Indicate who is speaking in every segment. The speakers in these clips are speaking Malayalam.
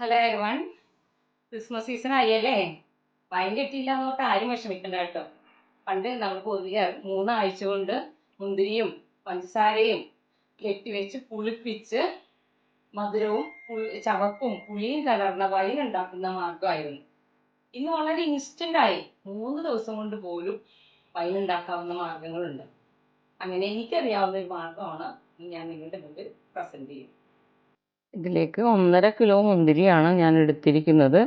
Speaker 1: ഹലോ എവൺ ക്രിസ്മസ് സീസൺ ആയല്ലേ? വൈൻ കിട്ടിയില്ല എന്നോട്ട് ആരും വിഷമിക്കണ്ട കേട്ടോ. പണ്ട് നമ്മൾ പൊതുവെ മൂന്നാഴ്ച കൊണ്ട് മുന്തിരിയും പഞ്ചസാരയും കെട്ടിവെച്ച് പുളിപ്പിച്ച് മധുരവും ചവപ്പും പുളിയും കലർന്ന വൈൻ ഉണ്ടാക്കുന്ന മാർഗമായിരുന്നു ഇന്ന് വളരെ ഇൻസ്റ്റന്റ് ആയി മൂന്ന് ദിവസം കൊണ്ട് പോലും വൈൻ ഉണ്ടാക്കാവുന്ന മാർഗങ്ങളുണ്ട് അങ്ങനെ എനിക്കറിയാവുന്ന ഒരു മാർഗമാണ് ഞാൻ നിങ്ങളുടെ മുമ്പിൽ പ്രസന്റ് ചെയ്യും ഇതിലേക്ക് ഒന്നര കിലോ മുന്തിരിയാണ് ഞാൻ എടുത്തിരിക്കുന്നത്.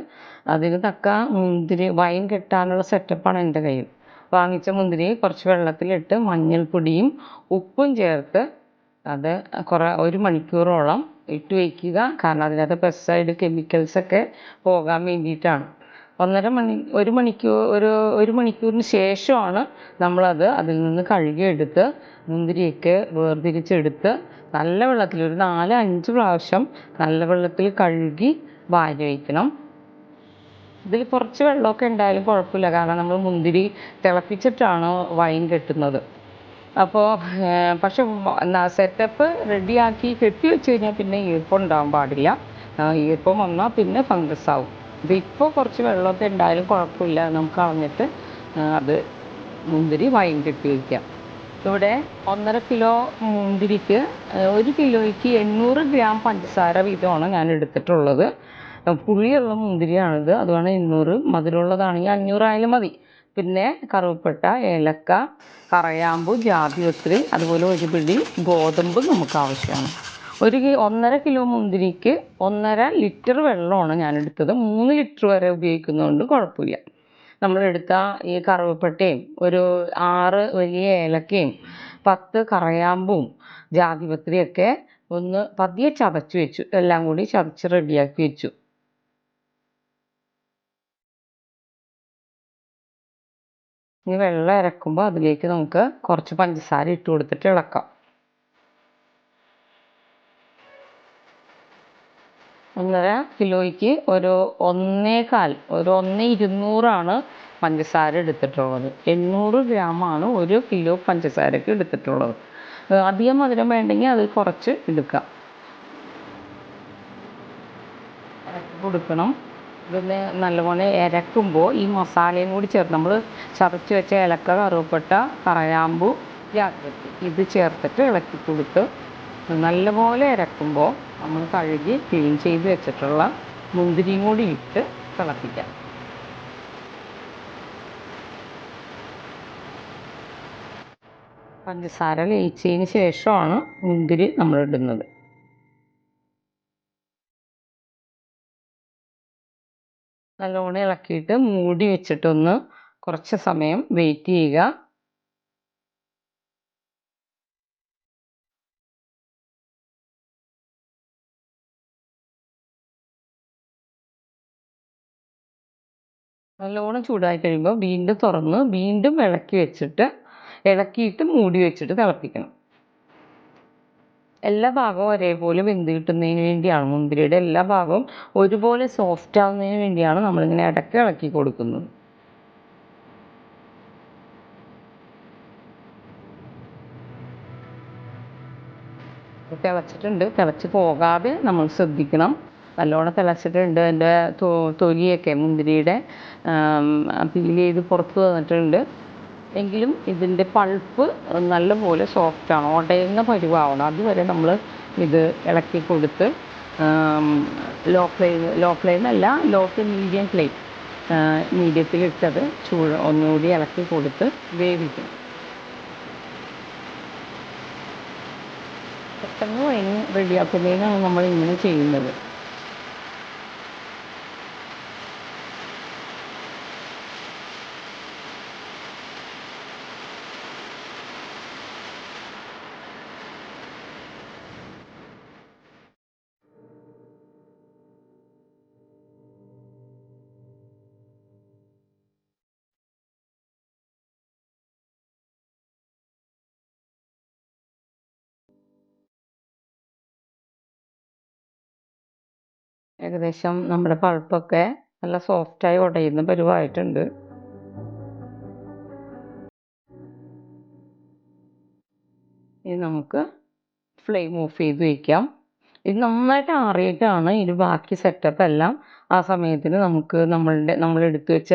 Speaker 1: അതിന് തക്ക മുന്തിരി വൈൻ കെട്ടാനുള്ള സെറ്റപ്പാണ് എന്റെ കയ്യിൽ. വാങ്ങിച്ച മുന്തിരി കുറച്ച് വെള്ളത്തിലിട്ട് മഞ്ഞൾപ്പൊടിയും ഉപ്പും ചേർത്ത് അത് കുറേ ഒരു മണിക്കൂറോളം ഇട്ട് വയ്ക്കുക കാരണം അതിനകത്ത് പെസ്റ്റിസൈഡ് കെമിക്കൽസൊക്കെ പോകാൻ വേണ്ടിയിട്ടാണ്. ഒന്നര മണി ഒരു മണിക്കൂർ ഒരു ഒരു മണിക്കൂറിന് ശേഷമാണ് നമ്മളത് അതിൽ നിന്ന് കഴുകിയെടുത്ത് മുന്തിരിയൊക്കെ വേർതിരിച്ചെടുത്ത് നല്ല വെള്ളത്തിൽ ഒരു നാല് അഞ്ച് പ്രാവശ്യം നല്ല വെള്ളത്തിൽ കഴുകി വാരി വയ്ക്കണം. ഇതിൽ കുറച്ച് വെള്ളമൊക്കെ ഉണ്ടായാലും കുഴപ്പമില്ല. കാരണം നമ്മൾ മുന്തിരി തിളപ്പിച്ചിട്ടാണ് വൈൻ കെട്ടുന്നത്. അപ്പോൾ പക്ഷെ സെറ്റപ്പ് റെഡിയാക്കി കെട്ടി വെച്ച് കഴിഞ്ഞാൽ പിന്നെ ഈർപ്പം ഉണ്ടാവാൻ പാടില്ല. ഈർപ്പം വന്നാൽ പിന്നെ ഫംഗസ് ആവും ഇതിപ്പോൾ കുറച്ച് വെള്ളമൊക്കെ ഉണ്ടായാലും കുഴപ്പമില്ല നമുക്ക് കളഞ്ഞിട്ട് അത് മുന്തിരി വൈൻ കെട്ടി വയ്ക്കാം ഇവിടെ ഒന്നര കിലോ മുന്തിരിക്ക് ഒരു കിലോയ്ക്ക് എണ്ണൂറ് ഗ്രാം പഞ്ചസാര വീതമാണ് ഞാൻ എടുത്തിട്ടുള്ളത്. പുളിയുള്ള മുന്തിരിയാണിത്. അതുകൊണ്ട് എണ്ണൂറ് മധുരമുള്ളതാണെങ്കിൽ അഞ്ഞൂറായാലും മതി. പിന്നെ കറുവപ്പട്ട ഏലക്ക കറയാമ്പു ജാതിപത്രി അതുപോലെ ഒരു പിടി ഗോതമ്പ് നമുക്ക് ആവശ്യമാണ്. ഒരു ഒന്നര കിലോ മുന്തിരിക്ക് ഒന്നര ലിറ്റർ വെള്ളമാണ് ഞാൻ എടുത്തത് മൂന്ന് ലിറ്റർ വരെ ഉപയോഗിക്കുന്നതുകൊണ്ട് കുഴപ്പമില്ല. നമ്മളെടുത്ത ഈ കറുവപ്പട്ടയും ഒരു ആറ് വലിയ ഏലക്കയും പത്ത് കറയാമ്പും ജാതിപത്രിയൊക്കെ ഒന്ന് പതിയെ ചതച്ച് വെച്ചു. എല്ലാം കൂടി ചതച്ച് റെഡിയാക്കി വെച്ചു. ഇനി വെള്ളം ഇരക്കുമ്പോൾ അതിലേക്ക് നമുക്ക് കുറച്ച് പഞ്ചസാര ഇട്ട് കൊടുത്തിട്ട് ഇളക്കാം. ഒന്നര കിലോയ്ക്ക് ഒരു ഒന്നേകാൽ ഒരു ഒന്ന് ഇരുന്നൂറാണ് പഞ്ചസാര എടുത്തിട്ടുള്ളത്. എണ്ണൂറ് ഗ്രാമാണ് ഒരു കിലോ പഞ്ചസാരക്ക് എടുത്തിട്ടുള്ളത്. അധികം മധുരം വേണ്ടെങ്കിൽ അത് കുറച്ച് എടുക്കാം. കൊടുക്കണം. ഇതൊന്ന് നല്ലപോലെ ഇരക്കുമ്പോൾ ഈ മസാലയും കൂടി ചേർത്ത് നമ്മൾ ചതച്ച് വെച്ച ഇലക്ക കറുവപ്പട്ട കറയാമ്പു ജാഗ്രത ഇത് ചേർത്തിട്ട് ഇളക്കി കൊടുത്ത് നല്ലപോലെ ഇരക്കുമ്പോൾ നമ്മൾ കഴുകി ക്ലീൻ ചെയ്ത് വെച്ചിട്ടുള്ള മുന്തിരിയും കൂടി ഇട്ട് തിളപ്പിക്കാം. പഞ്ചസാര ലയിച്ചതിന് ശേഷമാണ് മുന്തിരി നമ്മൾ ഇടുന്നത്. നല്ലോണം ഇളക്കിയിട്ട് മൂടി വെച്ചിട്ടൊന്ന് കുറച്ച് സമയം വെയിറ്റ് ചെയ്യുക. നല്ലോണം ചൂടായി കഴിയുമ്പോൾ വീണ്ടും തുറന്ന് വീണ്ടും ഇളക്കി വെച്ചിട്ട് ഇളക്കിയിട്ട് മൂടി വെച്ചിട്ട് തിളപ്പിക്കണം. എല്ലാ ഭാഗവും ഒരേപോലെ വെന്ത് കിട്ടുന്നതിന് വേണ്ടിയാണ്. മുന്തിരിയുടെ എല്ലാ ഭാഗവും ഒരുപോലെ സോഫ്റ്റ് ആവുന്നതിന് വേണ്ടിയാണ് നമ്മളിങ്ങനെ ഇടയ്ക്ക് ഇളക്കി കൊടുക്കുന്നത്. തിളച്ചിട്ടുണ്ട്. തിളച്ച് പോകാതെ നമ്മൾ ശ്രദ്ധിക്കണം. നല്ലോണം തിളച്ചിട്ടുണ്ട്. എന്റെ തൊലിയൊക്കെ മുന്തിരിയുടെ പീൽ ചെയ്ത് പുറത്ത് വന്നിട്ടുണ്ട്. എങ്കിലും ഇതിന്റെ പൾപ്പ് നല്ലപോലെ സോഫ്റ്റാണ് ഉടയുന്ന പരിവാവണം. അതുവരെ നമ്മൾ ഇത് ഇളക്കി കൊടുത്ത് ലോ ഫ്ലെയിം ലോ ഫ്ലെയിം അല്ല ലോ ടു മീഡിയം ഫ്ലെയിം മീഡിയത്തിലിട്ടത് ചൂട് ഒന്നുകൂടി ഇളക്കി കൊടുത്ത് വേവിക്കണം പെട്ടെന്ന് വൈൻ റെഡിയാക്കുന്നതിനാണ് നമ്മൾ ഇങ്ങനെ ചെയ്യുന്നത്. ഏകദേശം നമ്മുടെ പൾപ്പൊക്കെ നല്ല സോഫ്റ്റായി ഉടയുന്ന പരുവായിട്ടുണ്ട്. ഇനി നമുക്ക് ഫ്ലെയിം ഓഫ് ചെയ്ത് വയ്ക്കാം
Speaker 2: ഇത് നന്നായിട്ട് ആറിയിട്ടാണ് ഇനി ബാക്കി സെറ്റപ്പ് എല്ലാം ആ സമയത്തിന് നമുക്ക് നമ്മളുടെ നമ്മൾ എടുത്തു വെച്ച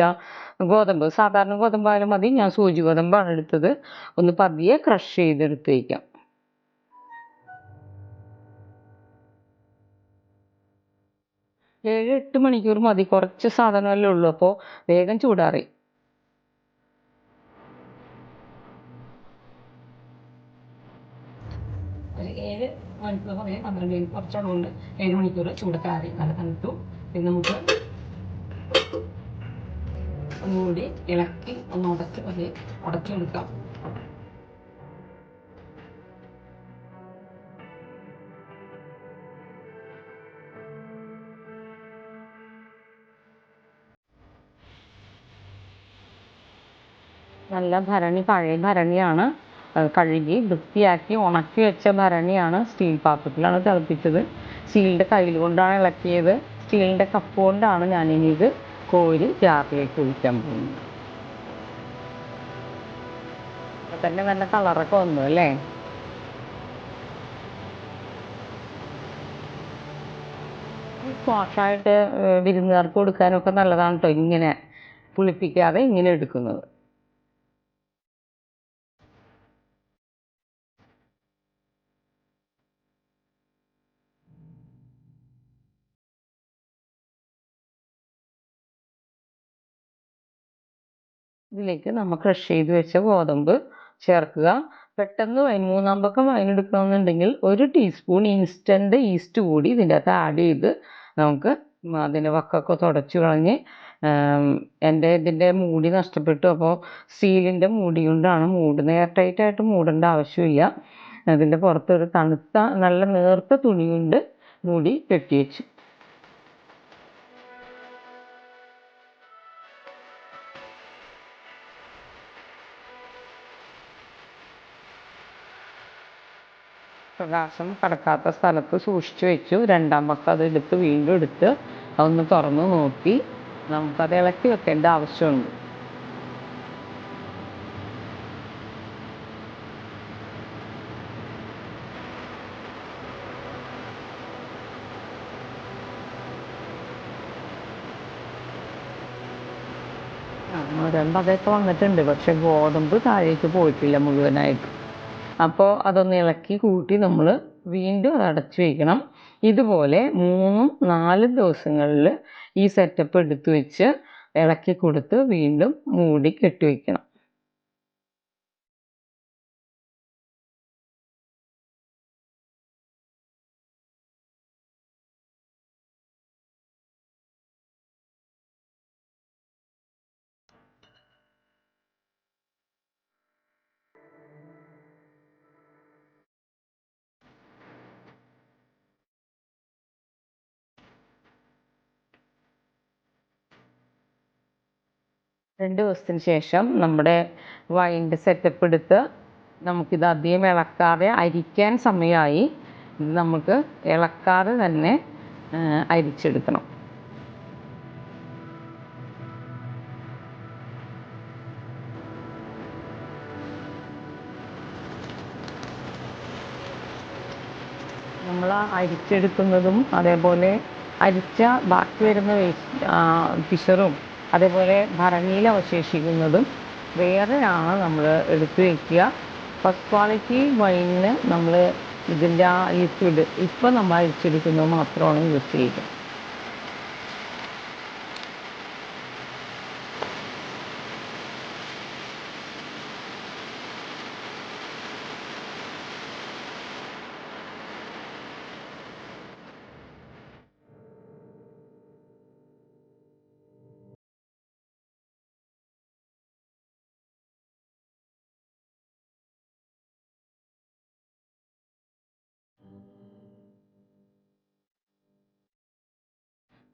Speaker 2: ഗോതമ്പ്. സാധാരണ ഗോതമ്പായാലും മതി. ഞാൻ സൂചി ഗോതമ്പാണ് എടുത്തത്. ഒന്ന് പതിയെ ക്രഷ് ചെയ്തെടുത്ത് വയ്ക്കാം ഏഴ് എട്ട് മണിക്കൂർ മതി. കുറച്ച് സാധനമല്ലേ ഉള്ളൂ. അപ്പോൾ വേഗം ചൂടാറി. ഏഴ് മണിക്കൂർ സമയം പന്ത്രണ്ട് മണി കുറച്ചുകൊണ്ട് ഏഴ് മണിക്കൂർ ചൂടക്കാറി നല്ല തണുത്തു. പിന്നെ നമുക്ക് ഒന്നുകൂടി ഇളക്കി ഒന്ന് ഉടച്ച് പതിയെ ഉടച്ചെടുക്കാം. നല്ല ഭരണി പഴയ ഭരണിയാണ്. കഴുകി വൃത്തിയാക്കി ഉണക്കി വെച്ച ഭരണിയാണ് സ്റ്റീൽ പാത്രത്തിലാണ് തിളപ്പിച്ചത്. സ്റ്റീലിന്റെ കയ്യിൽ കൊണ്ടാണ് ഇളക്കിയത്. സ്റ്റീലിന്റെ കപ്പ് കൊണ്ടാണ് ഞാനിനി ഇത് കോരി ജാറിലേക്ക് ഒഴിക്കാൻ പോകുന്നത്. അപ്പം തന്നെ നല്ല കളറൊക്കെ വന്നു അല്ലേ? സ്വാഷായിട്ട് വിരുന്നുകാർക്ക് കൊടുക്കാനൊക്കെ നല്ലതാണ് കേട്ടോ ഇങ്ങനെ പുളിപ്പിക്കാതെ ഇങ്ങനെ എടുക്കുന്നത്. ഇതിലേക്ക് നമ്മൾ ക്രഷ് ചെയ്ത് വെച്ച ഗോതമ്പ് ചേർക്കുക. പെട്ടെന്ന് വൈൻ മൂന്നാം പക്കം വൈൻ എടുക്കണമെന്നുണ്ടെങ്കിൽ ഒരു ടീസ്പൂൺ ഇൻസ്റ്റന്റ് ഈസ്റ്റ് കൂടി ഇതിന്റെ അകത്ത് ആഡ് ചെയ്ത് നമുക്ക് അതിന്റെ വക്കൊക്കെ തുടച്ച് കളഞ്ഞ് എന്റെ ഇതിന്റെ മൂടി നഷ്ടപ്പെട്ടു. അപ്പോൾ സ്റ്റീലിന്റെ മൂടി കൊണ്ടാണ് മൂടുന്നത് എയർ ടൈറ്റായിട്ട് മൂടേണ്ട ആവശ്യമില്ല. അതിന്റെ പുറത്തൊരു തണുത്ത നല്ല നേർത്ത തുണി കൊണ്ട് മൂടി കെട്ടി വെച്ചു പ്രകാശം കടക്കാത്ത സ്ഥലത്ത് സൂക്ഷിച്ചു വെച്ചു. രണ്ടാം പക്കം അത് എടുത്ത് വീണ്ടും എടുത്ത് അതൊന്ന് തുറന്ന് നോക്കി. നമുക്കത് ഇളക്കി വെക്കേണ്ട ആവശ്യമുണ്ട്. രണ്ട് അതൊക്കെ വന്നിട്ടുണ്ട്. പക്ഷെ ഗോതമ്പ് താഴേക്ക് പോയിട്ടില്ല മുഴുവനായിട്ട്. അപ്പോൾ അതൊന്ന് ഇളക്കി കൂട്ടി നമ്മൾ വീണ്ടും അത് അടച്ചു വയ്ക്കണം ഇതുപോലെ മൂന്നും നാലും ദിവസങ്ങളിൽ ഈ സെറ്റപ്പ് എടുത്തു വെച്ച് ഇളക്കി കൊടുത്ത് വീണ്ടും മൂടി കെട്ടി വയ്ക്കണം രണ്ട് ദിവസത്തിന് ശേഷം നമ്മുടെ വൈന്റെ സെറ്റപ്പ് എടുത്ത് നമുക്കിത് അധികം ഇളക്കാതെ അരിക്കാൻ സമയമായി ഇത് നമുക്ക് ഇളക്കാതെ തന്നെ അരിച്ചെടുക്കണം. നമ്മൾ അരിച്ചെടുക്കുന്നതും അതേപോലെ അരിച്ച ബാക്കി വരുന്ന ഫിഷറും അതേപോലെ ഭരണിയിൽ അവശേഷിക്കുന്നതും വേറെയാണ് നമ്മൾ എടുത്തു വയ്ക്കുക ഫസ്റ്റ് ക്വാളിറ്റി വൈനിന് നമ്മൾ ഇതിന്റെ ആ ലിക്വിഡ് ഇപ്പം നമ്മൾ അരിച്ചെടുക്കുന്നത് മാത്രമാണ് യൂസ് ചെയ്യുക.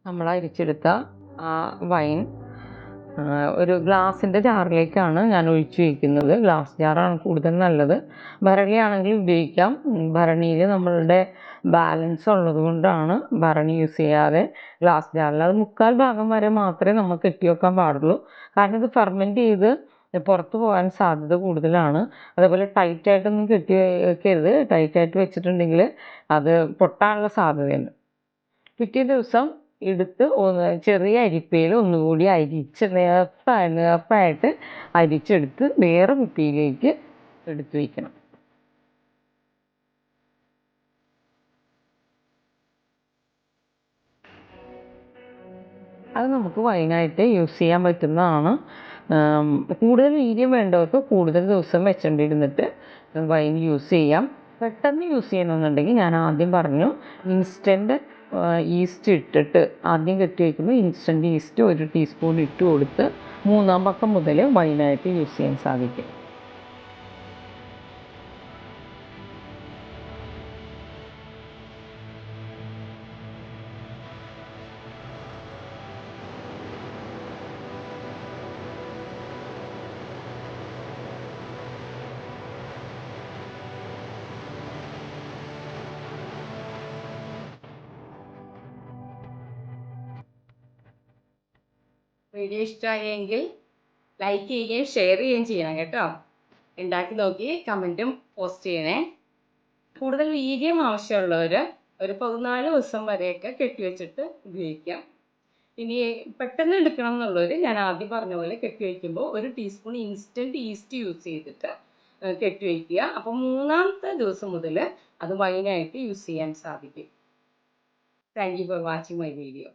Speaker 2: നമ്മൾ അരിച്ചെടുത്ത ആ വൈൻ ഒരു ഗ്ലാസിന്റെ ജാറിലേക്കാണ് ഞാൻ ഒഴിച്ചു വയ്ക്കുന്നത് ഗ്ലാസ് ജാറാണ് കൂടുതൽ നല്ലത്. ഭരണിയാണെങ്കിൽ ഉപയോഗിക്കാം. ഭരണിയിൽ നമ്മളുടെ ബാലൻസ് ഉള്ളത് കൊണ്ടാണ് ഭരണി യൂസ് ചെയ്യാതെ ഗ്ലാസ് ജാറിൽ. അത് മുക്കാൽ ഭാഗം വരെ മാത്രമേ നമ്മൾ കെട്ടി വെക്കാൻ പാടുള്ളൂ. കാരണം ഇത് ഫെർമെന്റ് ചെയ്ത് പുറത്ത് പോകാൻ സാധ്യത കൂടുതലാണ്. അതേപോലെ ടൈറ്റായിട്ടൊന്നും കെട്ടി വെക്കരുത്. ടൈറ്റായിട്ട് വെച്ചിട്ടുണ്ടെങ്കിൽ അത് പൊട്ടാനുള്ള സാധ്യതയുണ്ട്. പിറ്റേ ദിവസം എടുത്ത് ചെറിയ അരിപ്പയിൽ ഒന്നുകൂടി അരിച്ച് നേർത്ത നേർത്തായിട്ട് അരിച്ചെടുത്ത് വേറെ കുപ്പിയിലേക്ക് എടുത്തു വയ്ക്കണം അത് നമുക്ക് വൈനായിട്ട് യൂസ് ചെയ്യാൻ പറ്റുന്നതാണ്. കൂടുതൽ വീര്യം വേണ്ടവർക്ക് കൂടുതൽ ദിവസം വെച്ചുകൊണ്ടിരുന്നിട്ട് വൈൻ യൂസ് ചെയ്യാം. പെട്ടെന്ന് യൂസ് ചെയ്യണമെന്നുണ്ടെങ്കിൽ ഞാൻ ആദ്യം പറഞ്ഞു ഇൻസ്റ്റന്റ് ഈസ്റ്റ് ഇട്ടിട്ട് ആദ്യം കെട്ടി വയ്ക്കുമ്പോൾ ഇൻസ്റ്റന്റ് ഈസ്റ്റ് ഒരു ടീസ്പൂൺ ഇട്ട് കൊടുത്ത് മൂന്നാം പക്കം മുതൽ വൈനായിട്ട് യൂസ് ചെയ്യാൻ സാധിക്കും.
Speaker 1: വീഡിയോ ഇഷ്ടമായെങ്കിൽ ലൈക്ക് ചെയ്യുകയും ഷെയർ ചെയ്യുകയും ചെയ്യണം കേട്ടോ. ഉണ്ടാക്കി നോക്കി കമന്റും പോസ്റ്റ് ചെയ്യണേ. കൂടുതൽ വീര്യം ആവശ്യമുള്ളവർ ഒരു പതിനാല് ദിവസം വരെയൊക്കെ കെട്ടിവെച്ചിട്ട് ഉപയോഗിക്കാം. ഇനി പെട്ടെന്ന് എടുക്കണം എന്നുള്ളവർ ഞാൻ ആദ്യം പറഞ്ഞ പോലെ കെട്ടിവെക്കുമ്പോൾ ഒരു ടീസ്പൂൺ ഇൻസ്റ്റന്റ് ഈസ്റ്റ് യൂസ് ചെയ്തിട്ട് കെട്ടിവെക്കുക അപ്പോൾ മൂന്നാമത്തെ ദിവസം മുതൽ അത് വൈനായിട്ട് യൂസ് ചെയ്യാൻ സാധിക്കും. Thank you for watching my video